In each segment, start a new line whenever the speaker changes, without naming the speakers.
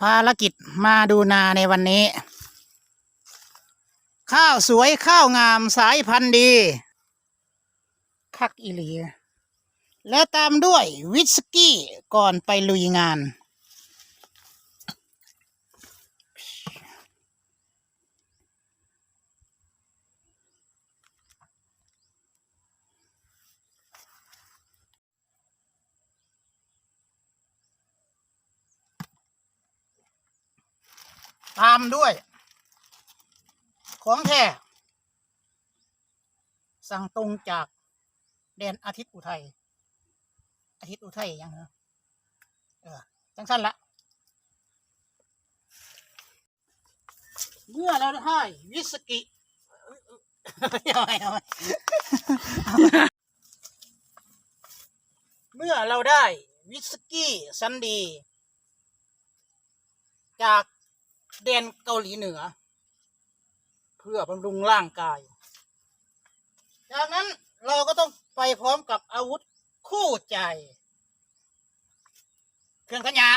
ภารกิจมาดูนาในวันนี้ ข้าวสวยข้าวงามสายพันธุ์ดีคักอิเลีและตามด้วยวิสกี้ก่อนไปลุยงาน ตามด้วย ของแท้สั่งตรงจากแดนอาทิตย์อุทัยอาทิตย์อุทัยยังเหรอเออจังสั้นละเมื่อเราได้วิสกิเอาไว้เอาไว้เมื่อเราได้วิสกี้ซันดี จาก แดนเกาหลีเหนือ เพื่อบำรุงร่างกาย จากนั้นเราก็ต้องไปพร้อมกับอาวุธคู่ใจ เครื่องขยะ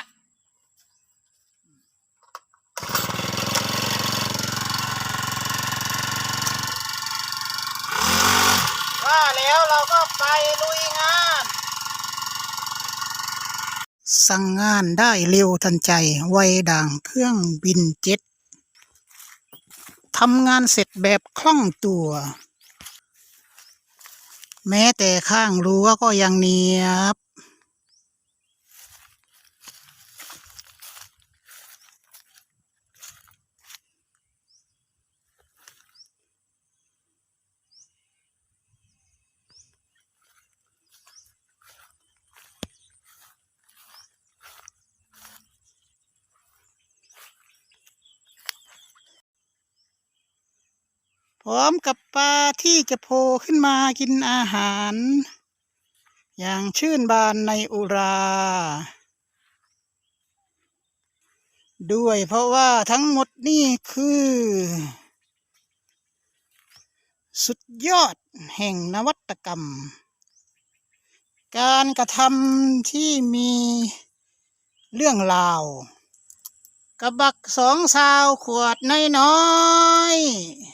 ว่าแล้วเราก็ไปลุยงาน สั่งงานได้เร็วทันใจ ไวดังเครื่องบินเจ็ตทำงานเสร็จแบบคล่องตัว แม้แต่ข้างรั้วก็ยังเนียบ พร้อมกับปลาที่จะโผล่ขึ้นมากินอาหาร อย่างชื่นบานในอุรา ด้วยเพราะว่าทั้งหมดนี่คือ สุดยอดแห่งนวัตกรรม การกระทำที่มีเรื่องราวกระบักสองสาวขวดน้อยๆ